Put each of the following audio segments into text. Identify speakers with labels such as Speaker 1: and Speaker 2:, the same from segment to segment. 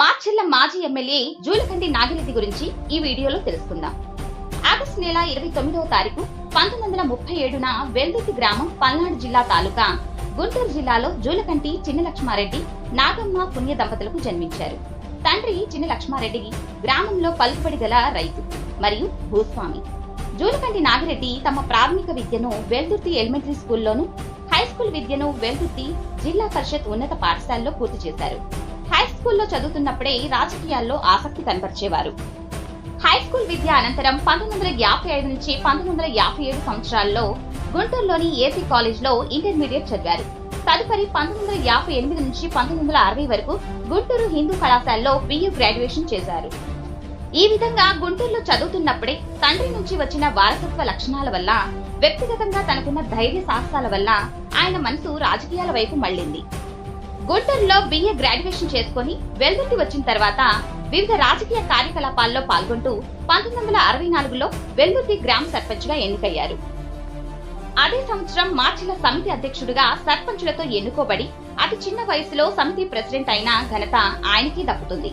Speaker 1: మార్చెల్ల మాజీ ఎమ్మెల్యే జూలకంటి నాగిరెడ్డి గురించి ఈ వీడియోలో తెలుసుకుందాం. ఆగస్టు నెల ఇరవై తొమ్మిదవ తారీఖు పంతొమ్మిది వందల ముప్పై ఏడున వెల్దుర్తి గ్రామం పల్నాడు జిల్లా తాలూకా గుంటూరు జిల్లాలో జూలకంటి చిన్న లక్ష్మారెడ్డి నాగమ్మ పుణ్య దంపతులకు జన్మించారు. తండ్రి చిన్న లక్ష్మారెడ్డి గ్రామంలో పలుకుబడి గల రైతు మరియు భూస్వామి. జూలకంటి నాగిరెడ్డి తమ ప్రాథమిక విద్యను వెల్దుర్తి ఎలిమెంటరీ స్కూల్లోను హై స్కూల్ విద్యను వెల్దుర్తి జిల్లా పరిషత్ ఉన్నత పాఠశాలలో పూర్తి చేశారు. స్కూల్లో చదువుతున్నప్పుడే రాజకీయాల్లో ఆసక్తి కనపరిచేవారు. హై స్కూల్ విద్య అనంతరం పంతొమ్మిది వందల యాభై ఐదు నుంచి పంతొమ్మిది వందల యాభై ఏడు సంవత్సరాల్లో గుంటూరులోని ఏసీ కాలేజ్లో ఇంటర్మీడియట్ చదివారు. తదుపరి పంతొమ్మిది వందల యాభై ఎనిమిది నుంచి పంతొమ్మిది వందల అరవై వరకు గుంటూరు హిందూ కళాశాలలో బియూ గ్రాడ్యుయేషన్ చేశారు. ఈ విధంగా గుంటూరులో చదువుతున్నప్పుడే తండ్రి నుంచి వచ్చిన వారసత్వ లక్షణాల వల్ల వ్యక్తిగతంగా తనకున్న ధైర్య సాహసాల వల్ల ఆయన మనసు రాజకీయాల వైపు మళ్ళింది. గుంటూరులో బిఏ గ్రాడ్యుయేషన్ చేసుకుని వెల్దుర్తి వచ్చిన తర్వాత వివిధ రాజకీయ కార్యకలాపాల్లో పాల్గొంటూ పంతొమ్మిది వందల అరవై నాలుగులో వెల్దుర్తి గ్రామ సర్పంచ్గా ఎన్నికయ్యారు. అదే సంవత్సరం మార్చిల సమితి అధ్యక్షుడిగా సర్పంచులతో ఎన్నుకోబడి అతి చిన్న వయసులో సమితి ప్రెసిడెంట్ అయిన ఘనత ఆయనకి దక్కుతుంది.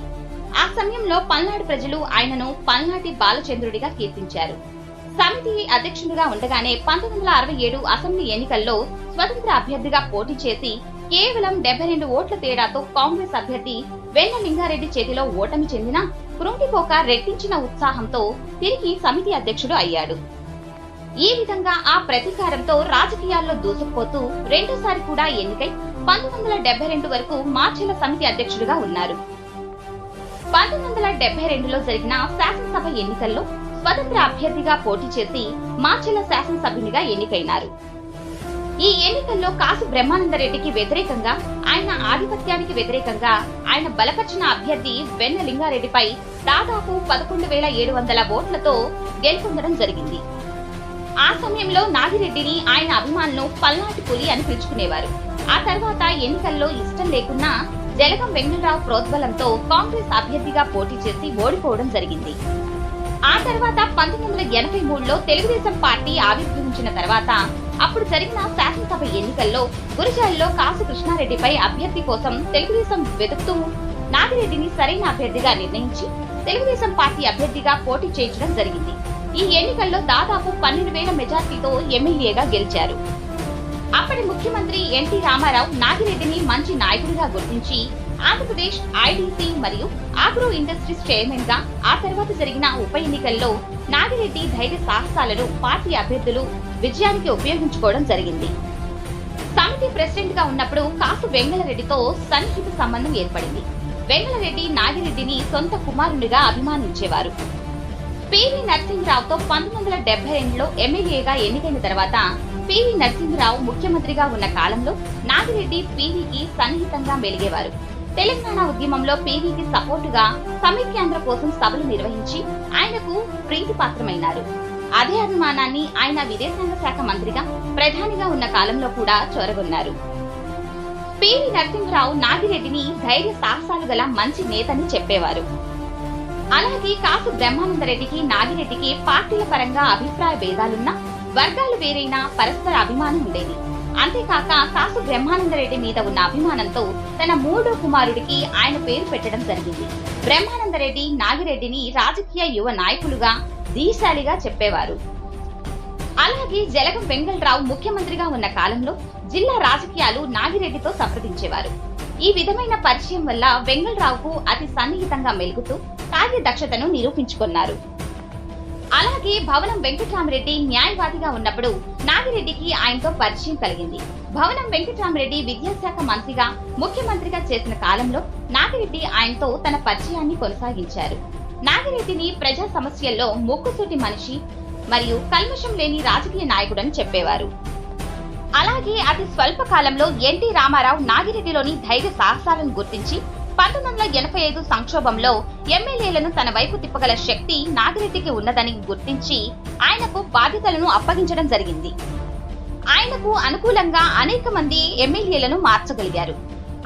Speaker 1: ఆ సమయంలో పల్నాడు ప్రజలు ఆయనను పల్నాటి బాలచంద్రుడిగా కీర్తించారు. సమితి అధ్యక్షుడిగా ఉండగానే పంతొమ్మిది వందల అరవై ఏడు అసెంబ్లీ ఎన్నికల్లో స్వతంత్ర అభ్యర్థిగా పోటీ చేసి కేవలం డెబ్బై రెండు ఓట్ల తేడాతో కాంగ్రెస్ అభ్యర్థి వెన్న లింగారెడ్డి చేతిలో ఓటమి చెందిన కృంగిపోక రెట్టించిన ఉత్సాహంతో తిరిగి సమితి అధ్యక్షుడు అయ్యాడు. ఈ విధంగా ఆ ప్రతీకారంతో రాజకీయాల్లో దూసుకుపోతూ రెండోసారి కూడా ఎన్నికై పంతొమ్మిది వందల డెబ్బై రెండు వరకు మార్చిల సమితి అధ్యక్షుడిగా ఉన్నారు. పంతొమ్మిది వందల డెబ్బై రెండులో జరిగిన శాసనసభ ఎన్నికల్లో స్వతంత్ర అభ్యర్థిగా పోటీ చేసి మార్చిల శాసనసభ్యునిగా ఎన్నికైనారు. ఈ ఎన్నికల్లో కాసు బ్రహ్మానందరెడ్డికి వ్యతిరేకంగా ఆయన ఆధిపత్యానికి వ్యతిరేకంగా ఆయన బలపరిచిన అభ్యర్థి వెన్న లింగారెడ్డిపై దాదాపు పదకొండు వేల ఏడు వందల ఓట్లతో గెలుపొందడం జరిగింది. ఆ సమయంలో నాగిరెడ్డిని ఆయన అభిమానులు పల్నాటి పులి అని పిలుచుకునేవారు. ఆ తర్వాత ఎన్నికల్లో ఇష్టం లేకున్నా జలగం వెంకటరావు ప్రోద్బలంతో కాంగ్రెస్ అభ్యర్థిగా పోటీ చేసి ఓడిపోవడం జరిగింది. ఆ తర్వాత పంతొమ్మిది వందల ఎనభై మూడులో తెలుగుదేశం పార్టీ ఆవిర్భవించిన తర్వాత అప్పుడు జరిగిన శాసనసభ ఎన్నికల్లో గురిజాల్లో కాసు కృష్ణారెడ్డిపై అభ్యర్థి కోసం తెలుగుదేశం వెతుకుతూ నాగిరెడ్డిని సరైన అభ్యర్థిగా నిర్ణయించి తెలుగుదేశం పార్టీ అభ్యర్థిగా పోటీ చేయించడం జరిగింది. ఈ ఎన్నికల్లో దాదాపు పన్నెండు వేల మెజార్టీతో ఎమ్మెల్యేగా గెలిచారు. అప్పటి ముఖ్యమంత్రి ఎన్టీ రామారావు నాగిరెడ్డిని మంచి నాయకుడిగా గుర్తించి ఆంధ్రప్రదేశ్ ఐడీసీ మరియు ఆగ్రో ఇండస్ట్రీస్ చైర్మన్గా ఆ తర్వాత జరిగిన ఉప ఎన్నికల్లో నాగిరెడ్డి ధైర్య సాహసాలను పార్టీ అభ్యర్థులు విజయానికి ఉపయోగించుకోవడం జరిగింది. సమితి ప్రెసిడెంట్గా ఉన్నప్పుడు కాసు వెంగళరెడ్డితో సన్నిహిత సంబంధం ఏర్పడింది. వెంగళరెడ్డి నాగిరెడ్డిని సొంత కుమారునిగా అభిమానించేవారు. పివి నరసింహరావుతో పంతొమ్మిది వందల డెబ్బై రెండులో ఎమ్మెల్యేగా ఎన్నికైన తర్వాత పివి నరసింహరావు ముఖ్యమంత్రిగా ఉన్న కాలంలో నాగిరెడ్డి పివికి సన్నిహితంగా మెలిగేవారు. తెలంగాణ ఉద్యమంలో పీవీకి సపోర్టుగా సమైక్యాంధ్ర కోసం సభలు నిర్వహించి ఆయనకు ప్రీతిపాత్రమైనారు. అదే అభిమానాన్ని ఆయన విదేశాంగ శాఖ మంత్రిగా ప్రధానిగా ఉన్న కాలంలో కూడా చొరగొన్నారు. పివి నరసింహరావు నాగిరెడ్డిని ధైర్య సాహసాలు గల మంచి నేతని చెప్పేవారు. అలాగే కాసు బ్రహ్మానందరెడ్డికి నాగిరెడ్డికి పార్టీల పరంగా అభిప్రాయ భేదాలున్నా వర్గాలు వేరైనా పరస్పర అభిమానం ఉండేది. అంతేకాక కాసు బ్రహ్మానందరెడ్డి మీద ఉన్న అభిమానంతో తన మూడో కుమారుడికి ఆయన పేరు పెట్టడం జరిగింది. బ్రహ్మానందరెడ్డి నాగిరెడ్డిని రాజకీయ యువ నాయకులుగా దీశాలిగా చెప్పేవారు. అలాగే జలగం వెంగళరావు ముఖ్యమంత్రిగా ఉన్న కాలంలో జిల్లా రాజకీయాలు నాగిరెడ్డితో సంప్రదించేవారు. ఈ విధమైన పరిచయం వల్ల వెంగళరావుకు అతి సన్నిహితంగా మెలుగుతూ కార్యదక్షతను నిరూపించుకున్నారు. అలాగే భవనం వెంకటరామరెడ్డి న్యాయవాదిగా ఉన్నప్పుడు నాగిరెడ్డికి ఆయనతో పరిచయం కలిగింది. భవనం వెంకటరామరెడ్డి విద్యాశాఖ మంత్రిగా ముఖ్యమంత్రిగా చేసిన కాలంలో నాగిరెడ్డి ఆయనతో తన పరిచయాన్ని కొనసాగించారు. నాగిరెడ్డిని ప్రజా సమస్యల్లో మొక్కుసూటి మనిషి మరియు కల్మషం లేని రాజకీయ నాయకుడని చెప్పేవారు. అలాగే అతి స్వల్ప కాలంలో ఎన్టీ రామారావు నాగిరెడ్డిలోని ధైర్య సాహసాలను గుర్తించి పంతొమ్మిది వందల ఎనభై ఐదు సంక్షోభంలో ఎమ్మెల్యేలను తన వైపు తిప్పగల శక్తి నాగిరెడ్డికి ఉన్నదని గుర్తించి ఆయనకు బాధ్యతలను అప్పగించడం జరిగింది. ఆయనకు అనుకూలంగా అనేక మంది ఎమ్మెల్యేలను మార్చగలిగారు.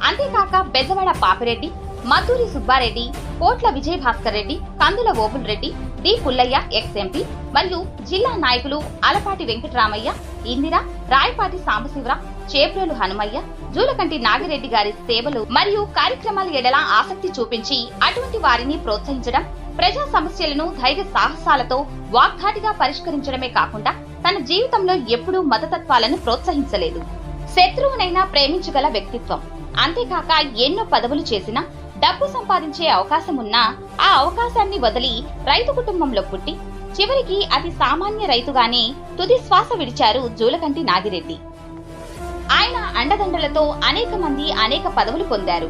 Speaker 1: అంతేకాక Bezawada Papireddy Madhuri Subbareddy Kotla Vijayabhaskar Reddy Kandula Obul Reddy D Pullaiah ex MP మరియు జిల్లా నాయకులు అలపాటి వెంకటరామయ్య ఇందిర రాయపాటి సాంబశివరావు చేబ్రోలు హనుమయ్య జూలకంటి నాగిరెడ్డి గారి సేవలు మరియు కార్యక్రమాల ఎడల ఆసక్తి చూపించి అటువంటి వారిని ప్రోత్సహించడం ప్రజా సమస్యలను ధైర్య సాహసాలతో వాగ్ధాటిగా పరిష్కరించడమే కాకుండా తన జీవితంలో ఎప్పుడూ మతతత్వాలను ప్రోత్సహించలేదు. శత్రువునైనా ప్రేమించగల వ్యక్తిత్వం. అంతేకాక ఎన్నో పదవులు చేసినా డబ్బు సంపాదించే అవకాశం ఉన్నా ఆ అవకాశాన్ని వదిలి రైతు కుటుంబంలో పుట్టి చివరికి అతి సామాన్య రైతుగానే తుది శ్వాస విడిచారు జూలకంటి నాగిరెడ్డి. ఆయన అండదండలతో అనేక మంది అనేక పదవులు పొందారు.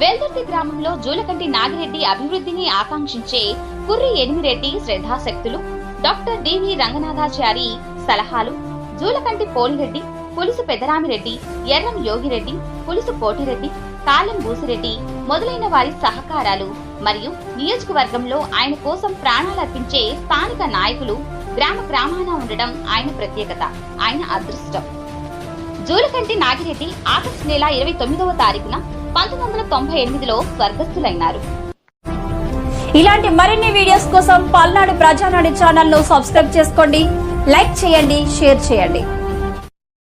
Speaker 1: వెల్దుర్తి గ్రామంలో జూలకంటి నాగిరెడ్డి అభివృద్ధిని ఆకాంక్షించే కుర్రి ఎనిమిరెడ్డి శ్రద్ధాశక్తులు డాక్టర్ డివి రంగనాథాచారి సలహాలు జూలకంటి పోలిరెడ్డి పులుసు పెదరామిరెడ్డి ఎర్రం యోగిరెడ్డి పులుసు కోటిరెడ్డి కాలం భూసిరెడ్డి మొదలైన వారి సహకారాలు మరియు నియోజకవర్గంలో ఆయన కోసం ప్రాణాలర్పించే స్థానిక నాయకులు గ్రామ గ్రామాన ఉండడం ఆయన ప్రత్యేకత ఆయన అదృష్టం. జూలకంటి నాగిరెడ్డి ఆగస్టు నెల ఇరవై తొమ్మిదవ తారీఖున పంతొమ్మిది వందల తొంభై ఎనిమిదిలో స్వర్గస్థులైనారు.
Speaker 2: ఇలాంటి మరిన్ని వీడియోస్ కోసం పల్నాడు ప్రజానాడు ఛానల్ను సబ్స్క్రైబ్ చేసుకోండి లైక్ చేయండి షేర్ చేయండి.